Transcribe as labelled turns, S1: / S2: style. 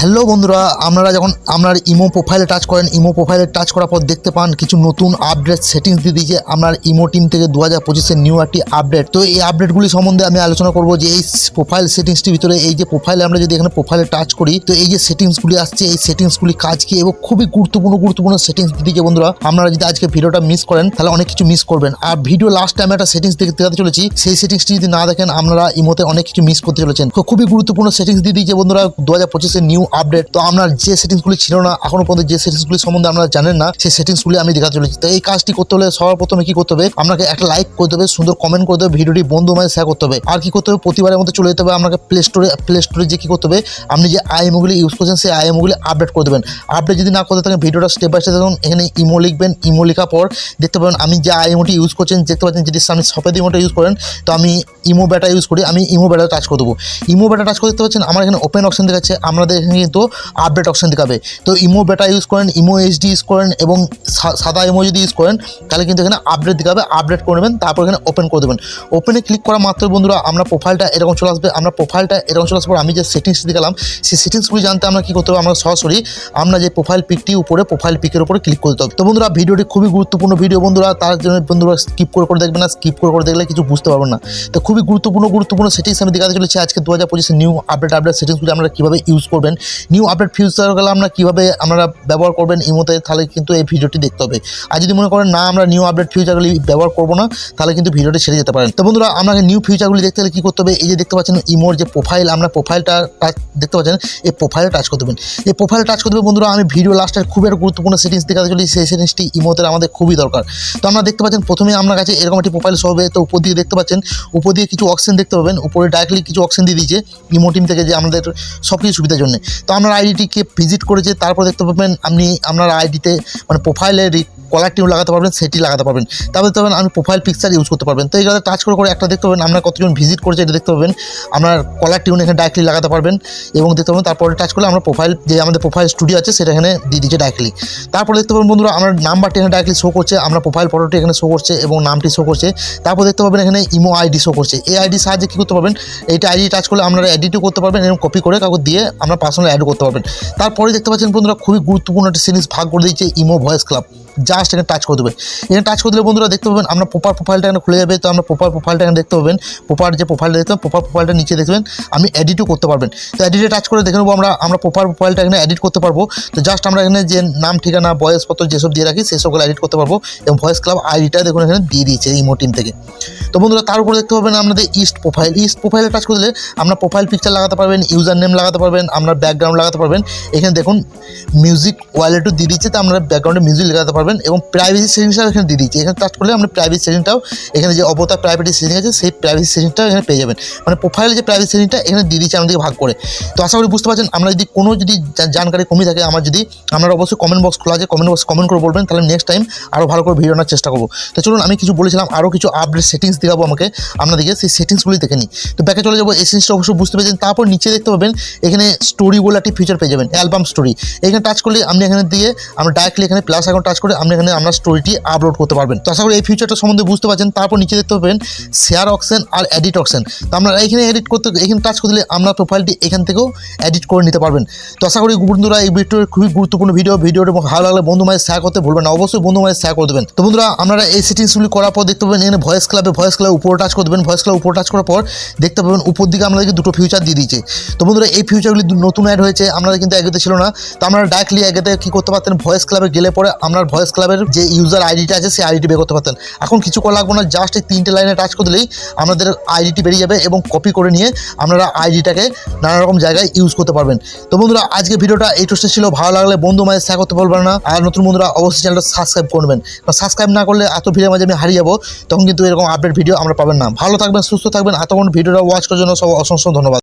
S1: Hello বন্ধুরা, আপনারা যখন আপনার ইমো প্রোফাইলে টাচ করেন, ইমো প্রোফাইলে টাচ করার পর দেখতে পান কিছু নতুন আপডেট সেটিংস দিয়ে দিয়েছে আপনার ইমো টিম থেকে দু হাজার পঁচিশের নিউ একটি আপডেট তো এই আপডেটগুলি সম্বন্ধে আমি আলোচনা করব যে এই প্রোফাইল সেটিংসটির ভিতরে, এই যে প্রোফাইলে আমরা যদি এখানে প্রোফাইলে টাচ করি, তো এই যে সেটিংসগুলি আসছে, এই সেটিংসগুলি কাজ কি এবং খুবই গুরুত্বপূর্ণ গুরুত্বপূর্ণ সেটিংস দিয়ে দিয়েছে বন্ধুরা। আপনারা যদি আজকে ভিডিওটা মিস করেন, তাহলে অনেক কিছু মিস করবেন। আর ভিডিও লাস্ট টাইমে একটা সেটিংস দেখতে চলেছি, সেই সেটিংসটি যদি না দেখেন, আপনারা ইমোতে অনেক কিছু মিস করতে চলেছেন। খুবই গুরুত্বপূর্ণ সেটিংস দিয়ে দিয়েছে বন্ধুরা। দু হাজার পঁচিশের নিউ আপডেট তো আপনার যে সেটিংসগুলি ছিল না, এখনও পর্যন্ত যে সেটিংসগুলি সম্বন্ধে আপনারা জানেন না, সেই সেটিংসগুলি আমি দেখাতে চলেছি। তো এই কাজটি করতে হলে সবার প্রথমে কি করতে হবে, আপনাকে একটা লাইক করতে হবে সুন্দর কমেন্ট করতে হবে ভিডিওটি বন্ধু মানে শেয়ার করতে হবে। আর কি করতে হবে, প্রতিবারের মধ্যে চলে যেতে হবে, আপনাকে প্লে স্টোরে প্লে স্টোরে যে কি করতে হবে, আপনি যে আইএমওগুলি ইউজ করছেন, সেই আইএমওগুলি আপডেট করে দেবেন। আপডেট যদি না করতে থাকেন ভিডিওটা স্টেপ বাই স্টেপ দেখুন, এখানে ইমো লিখবেন ইমো লেখার পর দেখতে পাবেন, আমি যে আইএমওটি ইউজ করছেন, দেখতে পাচ্ছেন যদি আপনি সফেদ ইমোটা ইউজ করেন, তো আমি ইমো ব্যাটা ইউজ করি, আমি ইমো ব্যাটা টাচ করে দেবো। ইমো ব্যাটা টাচ করে দেখতে পাচ্ছেন, আমার এখানে ওপেন অপশন দেখাচ্ছে আপনাদের এখানে কিন্তু আপডেট অপশন দেখাবে। তো ইমো বেটা ইউজ করেন, ইমো এইচডি ইউজ করেন এবং সাদা ইমো যদি ইউজ করেন, তাহলে কিন্তু এখানে আপডেট দেখাবে আপডেট করে নেবেন, তারপর এখানে ওপেন করে দেবেন। ওপেনে ক্লিক করা মাত্র বন্ধুরা, আমরা প্রোফাইলটা এরকম চলে আসবে, আমরা প্রোফাইলটা এরকম চলে আসার পর আমি যে সেটিংস দেখালাম, সেই সেটিংসগুলি জানতে আমরা কী করতে হবে, আমরা সরাসরি আমরা যে প্রোফাইল পিকটি উপরে প্রোফাইল পিকের উপরে ক্লিক করতে হবে। তো বন্ধুরা ভিডিওটি খুবই গুরুত্বপূর্ণ ভিডিও বন্ধুরা, তার জন্য বন্ধুরা স্কিপ করে করে দেখবেন না স্কিপ করে করে দেখলে কিছু বুঝতে পারবেন না। তো খুবই গুরুত্বপূর্ণ গুরুত্বপূর্ণ সেটিংস আমি দেখাতে চলেছি আজকে দু হাজার পঁচিশে নিউ আপডেট আপডেট সেটিংসগুলি আমরা কীভাবে ইউজ করবেন নিউ আপডেট ফিউচারগুলো আমরা কীভাবে আমরা ব্যবহার করবেন, ইমোতে, তাহলে কিন্তু এই ভিডিওটি দেখতে হবে। আর যদি মনে করেন, না, আমরা নিউ আপডেট ফিউচারগুলি ব্যবহার করব না, তাহলে কিন্তু ভিডিওটি ছেড়ে যেতে পারেন। তো বন্ধুরা আপনাকে নিউ ফিউচারগুলি দেখতে হলে কী করতে হবে? এই যে দেখতে পাচ্ছেন ইমোর যে প্রোফাইল আমরা প্রোফাইলটা টাচ দেখতে পাচ্ছেন, এই প্রোফাইলে টাচ করতে দেবেন এই প্রোফাইলে টাচ করতে বন্ধুরা, আমি ভিডিও লাস্টের খুবই একটা গুরুত্বপূর্ণ সেটিংস দেখাতে চলি সেই সেটিংসটি ইমোতে আমাদের খুবই দরকার। তো আমরা দেখতে পাচ্ছেন, প্রথমে আপনার কাছে এরকম একটি প্রোফাইল শো হবে, তো উপর দিয়ে দেখতে পাচ্ছেন, উপর দিয়ে কিছু অপশন দেখতে পাবেন, উপরে ডাইরেক্টলি কিছু অপশন দিয়ে দিয়েছে ইমো টিম থেকে যে আমাদের সব কিছু সুবিধার জন্য। তো আপনার আইডিটিকে ভিজিট করেছে, তারপর দেখতে পাবেন আপনি, আপনার আইডিতে মানে প্রোফাইলে কলার টিউন লাগাতে পারবেন সেটি লাগাতে পারবেন। তারপর দেখতে পাবেন আপনি প্রোফাইল পিকচার ইউজ করতে পারবেন। তো এইগুলো টাচ করে করে একটা দেখতে পাবেন আপনার কতজন ভিজিট করেছে এটা দেখতে পাবেন। আপনার কলার টিউন এখানে ডাইরেক্টলি লাগাতে পারবেন এবং দেখতে পাবেন তারপরে টাচ করলে আমরা প্রোফাইল যে আমাদের প্রোফাইল স্টুডিও আছে, সেটা এখানে দিয়ে দিচ্ছে ডাইরেক্টলি তারপর দেখতে পাবেন বন্ধুরা, আমার নাম্বারটি এখানে ডাইরেক্টলি শো করছে, আমরা প্রোফাইল ফটোটি এখানে শো করছে এবং নামটি শো করছে। তারপর দেখতে পাবেন এখানে ইমো আইডি শো করছে। এই আইডি সাহায্যে কী করতে পারবেন? এইটা আইডি টাচ করলে আপনারা এডিটও করতে পারবেন এবং কপি করে কাউকে দিয়ে আমরা পার্সোনাল অ্যাড করতে পারবেন। তারপরে দেখতে পাচ্ছেন বন্ধুরা, খুবই গুরুত্বপূর্ণ একটা জিনিস ভাগ করে দিয়েছে ইমো ভয়েস ক্লাব জাস্ট এখানে টাচ করে দেবে। এখানে টাচ করে দিলে বন্ধুরা দেখতে পাবেন, আমরা প্রপার প্রোফাইলটা এখানে খুলে যাবে। তো আমরা প্রপার প্রোফাইলটা এখানে দেখতে পাবেন। প্রপার যে প্রোফাইলটা দেখতে প্রপার প্রোফাইলটা নিচে দেখবেন। আমি এডিটও করতে পারবেন। তো এডিটে টাচ করে দেখে নেব আমরা আমরা প্রপার প্রোফাইলটা এখানে এডিট করতে পারব। তো জাস্ট আমরা এখানে যে নাম, ঠিকানা, বয়সপত্র যেসব দিয়ে রাখি সেসবগুলো এডিট করতে পারব। এবং ভয়েস ক্লাব আইডিটা দেখুন এখানে দিয়ে দিয়েছে ইমো টিম থেকে। তো বন্ধুরা তার উপরে দেখতে পাবেন আপনাদের ইস্ট প্রোফাইল ইস্ট প্রোফাইলে টাচ করলে আমরা প্রোফাইল পিকচার লাগাতে পারবেন ইউজার নেম লাগাতে পারবেন আপনার ব্যাকগ্রাউন্ড লাগাতে পারবেন। এখানে দেখুন মিউজিক ওয়ালেটও দিয়ে দিচ্ছে তো আপনারা ব্যাকগ্রাউন্ডে মিউজিক লাগাতে পারবেন। এবং প্রাইভেসি সেটিংসটাও এখানে দিয়ে দিচ্ছে এখানে টাচ করলে আপনি প্রাইভেসি সেটিংটাও এখানে যে অবতার প্রাইভেসি সেটিং আছে, সেই প্রাইভেসি সেটিংটাও এখানে পেয়ে যাবেন। মানে প্রোফাইলের যে প্রাইভেসি সেটিংটা এখানে দিয়ে দিচ্ছে আমাদেরকে ভাগ করে। তো আশা করি বুঝতে পারছেন, আমরা যদি কোনো যদি জানকারি কমই থাকে, আমার যদি আপনারা অবশ্যই কমেন্ট বক্স খোলা আছে কমেন্ট বক্স কমেন্ট করে বলবেন, তাহলে নেক্সট টাইম আরও ভালো করে ভিডিও আনার চেষ্টা করব। তো চলুন, আমি কিছু বলেছিলাম আরও কিছু আপডেট সেটিংস দেখাবো আমাকে। আপনাদেরকে সেই সেটিংসগুলি দেখে নিই। তো ব্যাকে চলে যাব, এই জিনিসটা অবশ্যই বুঝতে পেরেছেন। তারপর নিচে দেখতে পাবেন, এখানে স্টোরি বলে একটি ফিচার পেয়ে যাবেন অ্যালবাম স্টোরি এখানে টাচ করলে আপনি এখানে দিয়ে, আমরা ডাইরেক্টলি এখানে প্লাস এখন টাচ করে আপনি এখানে আমরা স্টোরিটি আপলোড করতে পারবেন। তো আশা করি এই ফিউচারটা সম্বন্ধে বুঝতে পারছেন। তারপর নিচে দেখতে পাবেন শেয়ার অপশন আর এডিট অপশন তো আমরা এখানে এডিট করতে, এখানে টাচ করে দিলে আমরা প্রোফাইলটি এখান থেকেও এডিট করে নিতে পারবেন। তো আশা করি বন্ধুরা এই ভিডিওর খুবই গুরুত্বপূর্ণ ভিডিও ভিডিওটি ভালো লাগলে বন্ধু মাঝে শেয়ার করতে ভুলবেন না। অবশ্যই বন্ধু মাঝে শেয়ার করে দেবেন। তো বন্ধুরা, আপনারা এই সেটিংসগুলি করার পর দেখতে পাবেন, এখানে ভয়েস ক্লাবে ভয়েস ক্লাবে উপরে টাচ করে দেবেন। ভয়েস ক্লাব উপরে টাচ করার পর দেখতে পাবেন, উপর দিকে আমাদেরকে দুটো ফিউচার দিয়ে দিয়েছে। তো বন্ধুরা, এই ফিউচারগুলি নতুন অ্যাড হয়েছে আপনারা কিন্তু আগে ছিল না। তো আপনারা ডাইরেক্টলি আগে কী করতে পারতেন ভয়েস ক্লাবে গেলে পরে আপনার ভয়েস ক্লাবের যে ইউজার আইডিটা আছে, সেই আইডিটি বের করতে পারতেন। এখন কিছু করা লাগবে না জাস্ট এই তিনটে লাইনে টাচ করে দিলেই আমাদের আইডিটি বেরিয়ে যাবে এবং কপি করে নিয়ে আপনারা আইডিটাকে নানা রকম জায়গায় ইউজ করতে পারবেন। তো বন্ধুরা, আজকে ভিডিওটা এই টোস্টে ছিল। ভালো লাগলে বন্ধু মাঝে শেয়ার করতে পারবেন না। আর নতুন বন্ধুরা, অবশ্যই চ্যানেলটা সাবস্ক্রাইব করবেন কারণ সাবস্ক্রাইব না করলে এত ভিডিওর মাঝে আমি হারিয়ে যাব, তখন কিন্তু এরকম আপডেট ভিডিও আমরা পাবেন না। ভালো থাকবেন, সুস্থ থাকবেন। এতক্ষণ ভিডিওটা ওয়াচ করার জন্য সব অসংখ্য ধন্যবাদ।